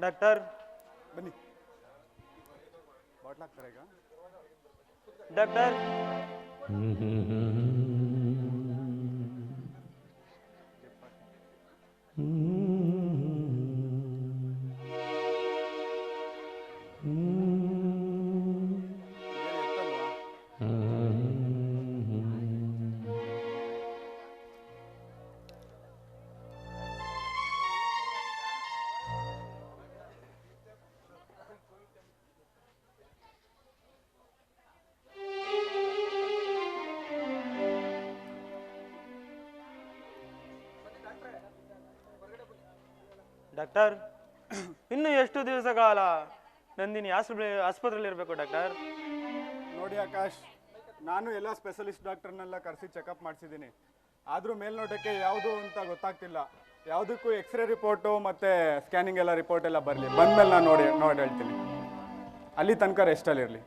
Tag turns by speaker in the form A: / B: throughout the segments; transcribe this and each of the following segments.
A: Doctor
B: ಬನ್ನಿ bottle
A: doctor? ಇನ್ನು ಎಷ್ಟು ದಿವಸ ಕಾಲ ನಂದಿನಿ ಆಸ್ಪತ್ರೆ ಆಸ್ಪತ್ರೆಯಲ್ಲಿ ಇರಬೇಕು ಡಾಕ್ಟರ್?
B: ನೋಡಿ ಆಕಾಶ್ ನಾನು ಎಲ್ಲ ಸ್ಪೆಷಲಿಸ್ಟ್ ಡಾಕ್ಟರ್ನೆಲ್ಲ ಕರೆಸಿ ಚೆಕಪ್ ಮಾಡಿಸಿದ್ದೀನಿ. ಆದರೂ ಮೇಲ್ನೋಟಕ್ಕೆ ಯಾವುದು ಅಂತ ಗೊತ್ತಾಗ್ತಿಲ್ಲ. ಯಾವುದಕ್ಕೂ ಎಕ್ಸ್ರೇ ರಿಪೋರ್ಟು ಮತ್ತು ಸ್ಕ್ಯಾನಿಂಗ್ ಎಲ್ಲ ರಿಪೋರ್ಟ್ ಎಲ್ಲ ಬರಲಿ ಬಂದಮೇಲೆ ನಾನು ನೋಡಿ ನೋಡಿ ಹೇಳ್ತೀನಿ. ಅಲ್ಲಿ ತನಕ ರೆಸ್ಟಲ್ಲಿರಲಿ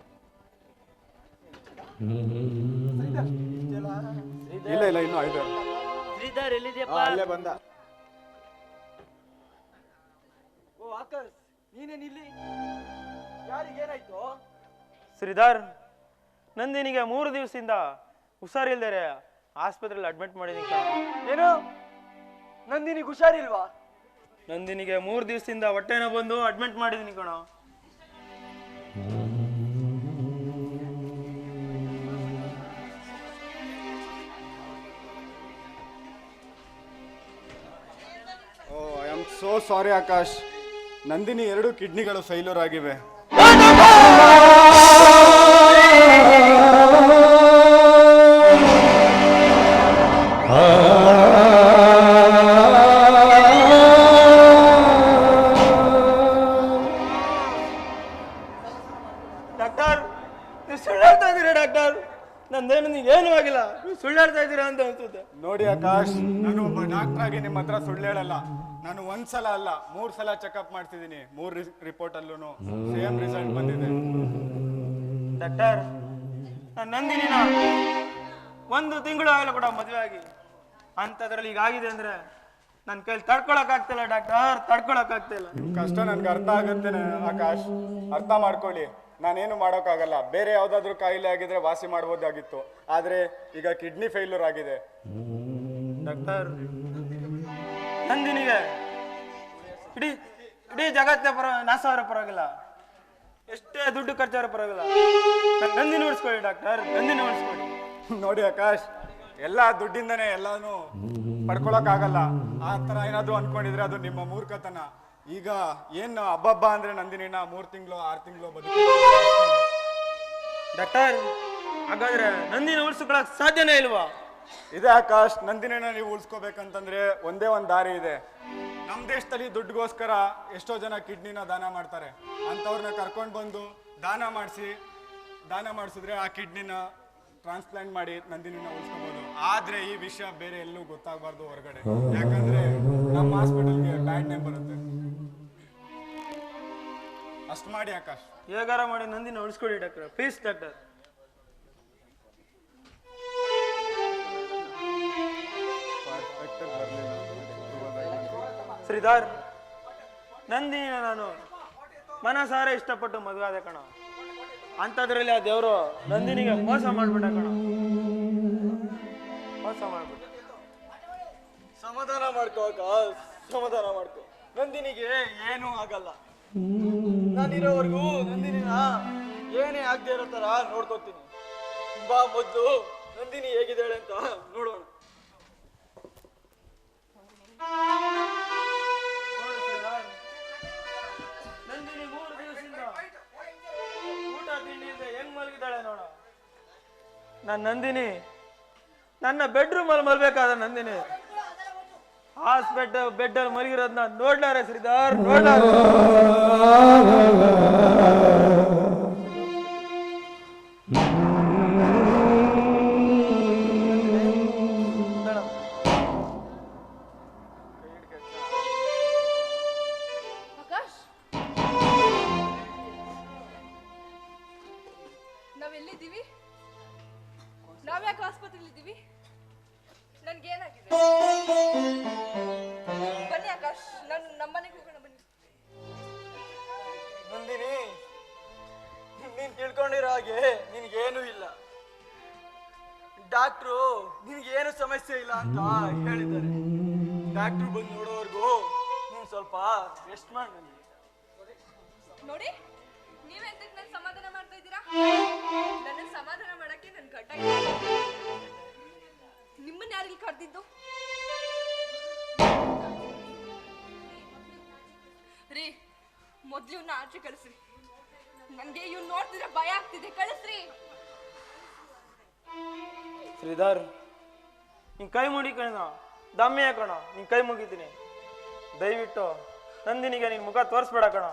B: ಇಲ್ಲ ಇಲ್ಲ ಇನ್ನೂ ಐದು. ಅಲ್ಲೇ ಬಂದ.
C: ಓ ಆಕಾಶ್ ನೀನೇನ್ ಇಲ್ಲಿ? ಯಾರಿಗೇನಾಯ್ತು
A: ಶ್ರೀಧರ್ ನಂದಿನಿಗೆ ಮೂರು ದಿವಸದಿಂದ ಹುಷಾರಿಲ್ದರೆ ಆಸ್ಪತ್ರೆಯಲ್ಲಿ ಅಡ್ಮಿಟ್ ಮಾಡಿದೀನಿ ಕಣ
C: ಏನು? ನಂದಿನಿಗೆ ಹುಷಾರಿಲ್ವಾ?
A: ನಂದಿನಿಗೆ ಮೂರು ದಿವಸದಿಂದ ಹೊಟ್ಟೆನ ಬಂದು ಅಡ್ಮಿಟ್ ಮಾಡಿದೀನಿ ಕಣ.
B: ಓ I am so sorry Akash. Nandini ಎರಡು ಕಿಡ್ನಿಗಳು ಫೈಲ್ಯೂರ್ ಆಗಿವೆ.
A: ಡಾಕ್ಟರ್ ನೀವು ಸುಳ್ಳಾಡ್ತಾ ಇದ್ದೀರಾ ಡಾಕ್ಟರ್? ನಂದೇನು ಏನು ಆಗಿಲ್ಲ? ನೀವು ಸುಳ್ಳಾಡ್ತಾ ಇದ್ದೀರಾ ಅಂತ ಅನ್ಸುತ್ತೆ.
B: ನೋಡಿ ಆಕಾಶ್ ನಾನು ಒಬ್ಬ ಡಾಕ್ಟರ್ ಆಗಿ ನಿಮ್ಮ ಹತ್ರ ಸುಳ್ಳು ಹೇಳಲ್ಲ. ನಾನು ಒಂದ್ಸಲ ಅಲ್ಲ ಮೂರ್ ಸಲ ಚೆಕಪ್ ಮಾಡ್ತಿದ್ದೀನಿ. ಮೂರ್ ರಿಪೋರ್ಟ್ ಅಲ್ಲೂ ಸೇಮ್ ರಿಸಲ್ಟ್ ಬಂದಿದೆ.
A: ಡಾಕ್ಟರ್ ನಾನು ನಂದಿನಿನ ಒಂದು ತಿಂಗಳು ಆಗಲ್ಲ ಕೂಡ ಮದುವೆ ಆಗಿ. ಅಂಥದ್ರಲ್ಲಿ ಈಗ ಆಗಿದೆ ಅಂದ್ರೆ ನನ್ನ ಕೈಲಿ ತಡ್ಕೊಳಕ್ ಆಗ್ತಿಲ್ಲ ಡಾಕ್ಟರ್ ತಡ್ಕೊಳಕ್ ಆಗ್ತಿಲ್ಲ.
B: ಕಷ್ಟ ನನ್ಗೆ ಅರ್ಥ ಆಗುತ್ತೆ ಆಕಾಶ್. ಅರ್ಥ ಮಾಡ್ಕೊಳ್ಳಿ. ನಾನೇನು ಮಾಡೋಕ್ಕಾಗಲ್ಲ. ಬೇರೆ ಯಾವ್ದಾದ್ರು ಕಾಯಿಲೆ ಆಗಿದ್ರೆ ವಾಸಿ ಮಾಡ್ಬೋದಾಗಿತ್ತು. ಆದ್ರೆ ಈಗ ಕಿಡ್ನಿ ಫೇಲ್ಯೂರ್ ಆಗಿದೆ.
A: ಡಾಕ್ಟರ್ ನಂದಿನಿಗೆ. ಇಡೀ ಇಡೀ ಜಗತ್ತೇ ಪರ ನಾಸವರ ಪರವಾಗಿಲ್ಲ. ಎಷ್ಟೇ ದುಡ್ಡು ಖರ್ಚಾದ್ರೂ ಪರವಾಗಿಲ್ಲ. ನಂದಿನಿ ಉಳಿಸ್ಕೊಳ್ಳಿ ಡಾಕ್ಟರ್. ನಂದಿನಿ ಉಳಿಸ್ಕೊಳ್ಳಿ.
B: ನೋಡಿ ಆಕಾಶ್ ಎಲ್ಲ ದುಡ್ಡಿಂದನೇ ಎಲ್ಲಾನು ಪಡ್ಕೊಳಕ್ಕಾಗಲ್ಲ. ಆ ಥರ ಏನಾದ್ರು ಅನ್ಕೊಂಡಿದ್ರೆ ಅದು ನಿಮ್ಮ ಮೂರ್ಖತನ. ಈಗ ಏನು ಹಬ್ಬಬ್ಬ ಅಂದ್ರೆ ನಂದಿನಿನ ಮೂರ್ ತಿಂಗಳು ಆರು ತಿಂಗಳು ಬದುಕು.
A: ಡಾಕ್ಟರ್ ಹಾಗಾದ್ರೆ ನಂದಿನಿ ಉಳಿಸ್ಕೊಳಕ್ ಸಾಧ್ಯನೇ ಇಲ್ವಾ?
B: ಇದೆ ಆಕಾಶ್, ನಂದಿನಿನ ನೀವು ಉಳಿಸ್ಕೋಬೇಕಂತಂದ್ರೆ ಒಂದೇ ಒಂದು ದಾರಿ ಇದೆ. ನಮ್ಮ ದೇಶದಲ್ಲಿ ದುಡ್ಡುಗೋಸ್ಕರ ಎಷ್ಟೋ ಜನ ಕಿಡ್ನಿನ ದಾನ ಮಾಡ್ತಾರೆ. ಅಂಥವ್ರನ್ನ ಕರ್ಕೊಂಡು ಬಂದು ದಾನ ಮಾಡಿಸಿ, ದಾನ ಮಾಡಿಸಿದ್ರೆ ಆ ಕಿಡ್ನಿನ ಟ್ರಾನ್ಸ್ಪ್ಲಾಂಟ್ ಮಾಡಿ ನಂದಿನಿನ ಉಳಿಸ್ಕೋಬಹುದು ಆದ್ರೆ ಈ ವಿಷಯ ಬೇರೆ ಎಲ್ಲೂ ಗೊತ್ತಾಗಬಾರ್ದು ಹೊರಗಡೆ. ಯಾಕಂದ್ರೆ ನಮ್ಮ ಹಾಸ್ಪಿಟಲ್ಗೆ ಬ್ಯಾಡ್ ನೇಮ್ ಬರುತ್ತೆ. ಅಷ್ಟು ಮಾಡಿ ಆಕಾಶ್.
A: ಹೇಗಾರ ಮಾಡಿ ನಂದಿನ ಉಳಿಸ್ಕೊಡಿ ಡಾಕ್ಟರ್. Please doctor. ಶ್ರೀಧರ್ ನಂದಿನ ನಾನು ಮನಸಾರ ಇಷ್ಟಪಟ್ಟು ಮದುವೆ ಆದ ಕಣ. ಅಂಥದ್ರಲ್ಲಿ ಆ ದೇವರು ನಂದಿನಿಗೆ ಮೋಸ ಮಾಡ್ಬಿಟ್ಟ ಕಣ. ಮೋಸ ಮಾಡ್ಬಿಟ್ಟ.
C: ಸಮಾಧಾನ ಮಾಡ್ಕೋ ಆಕಾಶ್ ಸಮಾಧಾನ ಮಾಡ್ಕೋ. ನಂದಿನಿಗೆ ಏನೂ ಆಗಲ್ಲ. ನಾನಿರೋವರೆಗೂ ನಂದಿನಿನ ಏನೇ ಆಗದೆ ಇರೋ ತರ ನೋಡ್ಕೋತೀನಿ. ತುಂಬಾ ಮೊದ್ಲು ನಂದಿನಿ ಹೇಗಿದ್ದಾಳೆ ಅಂತ ನೋಡೋಣ.
A: ಮಲಗಿದ್ದಾಳೆ ನೋಡ. ನನ್ನ ನಂದಿನಿ, ನನ್ನ ಬೆಡ್ರೂಮ್ ಅಲ್ಲಿ ಮಲ್ಬೇಕಾದ ನಂದಿನಿ. ಹಾಸ್ಪಿಟಲ್ ಬೆಡ್ ಅಲ್ಲಿ ಮಲಗಿರೋದನ್ನ ನೋಡ್ಲಾರೆ ಶ್ರೀಧರ್, ನೋಡ್ಲಾರೆ.
D: ಇದ್ದೀವಿ ನನ್ಗೇನಾಗಿದೆ? ಬನ್ನಿ ಆಕಾಶ್ ನನ್ ನಮ್ಮನೆಗೆ ಹೋಗೋಣ ಬನ್ನಿ.
C: ನಂದಿನಿ ನೀನ್ ತಿಳ್ಕೊಂಡಿರೋ ಹಾಗೆ ನಿನ್ಗೇನು ಇಲ್ಲ. ಡಾಕ್ಟ್ರು ನಿನ್ಗೇನು ಸಮಸ್ಯೆ ಇಲ್ಲ ಅಂತ ಹೇಳಿದ್ದಾರೆ. ಡಾಕ್ಟ್ರು ಬಂದು ನೋಡೋವರೆಗೂ ನೀನ್ ಸ್ವಲ್ಪ ರೆಸ್ಟ್ ಮಾಡಿ ನನಗೆ
D: ನೋಡಿ ನೀವೇ ನನ್ ಸಮಾಧಾನ ಮಾಡ್ತಾ ಇದ್ದೀರಾ? ಮೊದ್ಲು ಆಚೆ ಕಳಿಸ್ರಿ. ನನ್ಗೆ ಇವ್ ನೋಡ್ತಿದ್ರೆ ಭಯ ಆಗ್ತಿದೆ. ಕಳಿಸ್ರಿ.
A: ಶ್ರೀಧರ್, ನಿನ್ ಕೈ ಮುಡಿ ಕಣ ದಮ್ಮಿ ಕಣ ನಿನ್ ಕೈ ಮುಗಿತೀನಿ. ದಯವಿಟ್ಟು ನಂದಿನಿಗೆ ನಿನ್ ಮುಖ ತೋರಿಸ್ಬೇಡ ಕಣ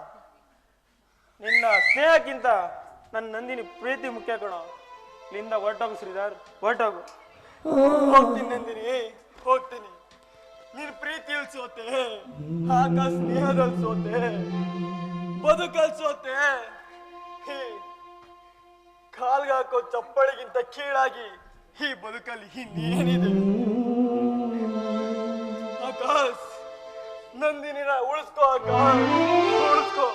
A: ನಿನ್ನ ಸ್ನೇಹಕ್ಕಿಂತ ನನ್ನ ನಂದಿನಿ ಪ್ರೀತಿ ಮುಖ್ಯ ಕಣ ಇಲ್ಲಿಂದ ಹೊರಟೋಗು ಶ್ರೀಧರ್. ಹೊರಟೋಗು.
C: ಹೋಗ್ತೀನಿ ನಂದಿನಿ. ಹೋಗ್ತೀನಿ. ನೀನ್ ಪ್ರೀತಿಯಲ್ಲಿ ಸೋತೆ ಆಗ ಸ್ನೇಹದಲ್ಲಿ ಸೋತೆ ಬದುಕಲ್ಲಿ ಸೋತೆ ಕಾಲ್ಗಾಕೋ ಚಪ್ಪಳಿಗಿಂತ ಕೀಳಾಗಿ ಈ ಬದುಕಲ್ಲಿ ಇನ್ನೇನಿದೆ? ಆಕಾಶ್ ನಂದಿನಿನ ಉಳಿಸ್ಕೋ ಆಕಾಶ್ ಉಳಿಸ್ಕೋ.